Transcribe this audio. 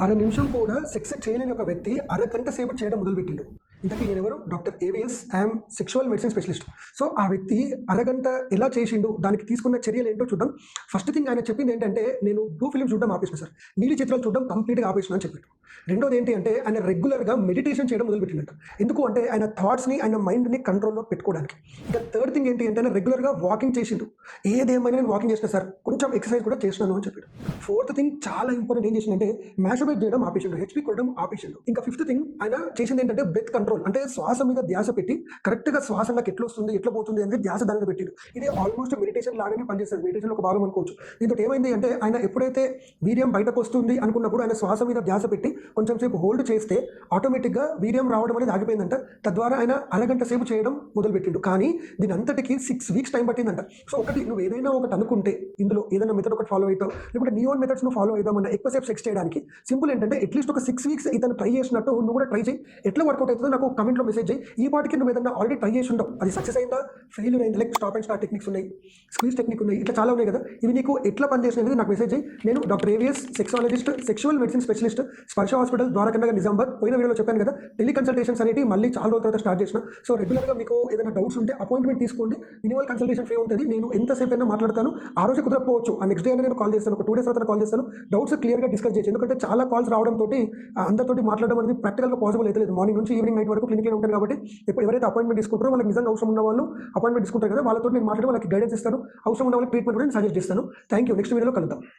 అర నిమిషం కూడా సెక్స్ చేయలేని ఒక వ్యక్తి అరగంట సేపు చేయడం మొదలుపెట్టిండు. ఇంతకీ నేను ఎవరు doctor AVS I'm sexual medicine specialist so ఆ వ్యక్తి అరగంట ఎలా చేసిండు దానికి తీసుకున్న చర్యలు ఏంటో చూద్దాం. ఫస్ట్ థింగ్ ఆయన చెప్పింది ఏంటంటే నేను బ్లూ ఫిలిం చూడడం ఆపేసిన సార్. నీలి చిత్రాలు చూడడం కంప్లీట్గా ఆపేసిన అని చెప్పాడు రెండోది ఏంటి అంటే ఆయన రెగ్యులర్గా మెడిటేషన్ చేయడం మొదలుపెట్టినట్టు ఎందుకు అంటే ఆయన థాట్స్ని ఆయన మైండ్ని కంట్రోల్లో పెట్టుకోవడానికి. ఇంకా థర్డ్ థింగ్ ఏంటి అంటే ఆయన రెగ్యులర్గా వాకింగ్ చేసిండు. ఏదేమైనా నేను వాకింగ్ చేసిన సార్. కొంచెం ఎక్సర్సైజ్ కూడా చేసినాను అని చెప్పాడు. ఫోర్త్ థింగ్ చాలా ఇంపార్టెంట్ ఏం చేసిందంటే మ్యాషబేట్ చేయడం ఆపేసిండు. హెచ్పి కొట్టడం ఆపేసిండు. ఇంకా ఫిఫ్త్ థింగ్ ఆయన చేసింది ఏంటంటే బ్రెత్ కంట్రోల్ అంటే శ్వాస మీద ధ్యాస పెట్టి కరెక్ట్గా శ్వాస నాకు ఎట్లా వస్తుంది ఎట్లా పోతుంది అనేది ధ్యాస దాని మీద పెట్టిండు. ఇది ఆల్మోస్ట్ మెడిటేషన్ లాగానే పనిచేస్తుంది. మెడిటేషన్ ఒక భాగం అనుకోవచ్చు. దీంతో ఏమైంది అంటే ఆయన ఎప్పుడైతే వీర్యం బయటకు వస్తుంది అనుకున్నప్పుడు ఆయన శ్వాస మీద ధ్యాస పెట్టి కొంచెం సేపు హోల్డ్ చేస్తే ఆటోమేటిక్గా వీర్యం రావడం అనేది ఆగిపోయిందంట. తద్వారా ఆయన అరగంట సేపు చేయడం మొదలుపెట్టిండు. కానీ దీని అంతటికి సిక్స్ వీక్స్ టైం పట్టిందంట. సో ఒకటి నువ్వు ఏదైనా ఒకటి అనుకుంటే ఇందులో ఏదైనా మెథడ్ ఒకటి ఫాలో అవుతావు. లేకపోతే నీ ఓన్ మెథడ్స్ నువ్వు ఫాలో అవుదామన్నా ఎక్కువసేపు సెక్స్ చేయడానికి సింపుల్ ఏంటంటే అట్లీస్ట్ ఒక సిక్స్ వీక్స్ ఇతను ట్రై చేసినట్టు నువ్వు కూడా ట్రై చేయి. ఎట్లా వర్కౌట్ అవుతుందో నాకు కమెంట్లో మెసేజ్ చేయి. ఈ పాటికి నువ్వు ఏదైనా ఆల్రెడీ ట్రై చేసి ఉండవు. అది సక్సెస్ అయిందా? ఫెయిల్యూర్ అయింది like stop and start techniques ఉన్నాయి. స్క్వీజ్ టెక్నిక్ ఉన్నాయి. ఇట్లా చాలా ఉన్నాయి కదా. ఇవి నీకు ఎట్లా పనిచేసిన అనేది నాకు మెసేజ్ చేయి. నేను doctor AVS sexologist sexual medicine specialist Sparsha hospital ద్వారకండగా Nizamabad పోయిన వీడియోలో చెప్పాను కదా. టెలి కన్సల్టేషన్స్ అనేవి మళ్ళీ చాలా రోజుల తర్వాత స్టార్ట్ చేసిన. సో రెగ్యులర్గా మీకు ఏదైనా డౌట్స్ ఉంటే అపాయింట్మెంట్ తీసుకోండి. మినిమల్ కన్సల్టేషన్ ఫ్రీ ఉంటుంది. నేను ఎంతసేపు అయినా మాట్లాడతాను. ఆ రోజు కుదరకపోవచ్చు. ఆ నెక్స్ట్ డే అయినా నేను కాల్ చేస్తాను. ఒక టూ డేస్ తర్వాత కాల్ చేస్తాను. డౌట్స్ క్లియర్గా డిస్కస్ చేయొచ్చు. ఎందుకంటే చాలా కాల్స్ రావడంతో అందరితోటి మాట్లాడడం అనేది ప్రాక్టికల్గా పాసిబుల్ అయితే లేదు. మార్నింగ్ నుంచి ఈవినింగ్ నైట్ వరకు క్లినిక్లో ఉంటాను కాబట్టి ఎప్పుడు ఎవరైతే అపాయింట్మెంట్ తీసుకుంటారో వాళ్ళకి నిజంగా అవసరం ఉన్న వాళ్ళు అపాయింట్మెంట్ తీసుకుంటారు కదా వాళ్ళతో నేను మాట్లాడి వాళ్ళకి గైడెన్స్ ఇస్తాను. అవసరం ఉన్న వాళ్ళకి ట్రీట్మెంట్ కూడా నేను సజెస్ట్ చేస్తాను. థ్యాంక్ యూ నెక్స్ట్ వీడియోలో కలుద్దాం.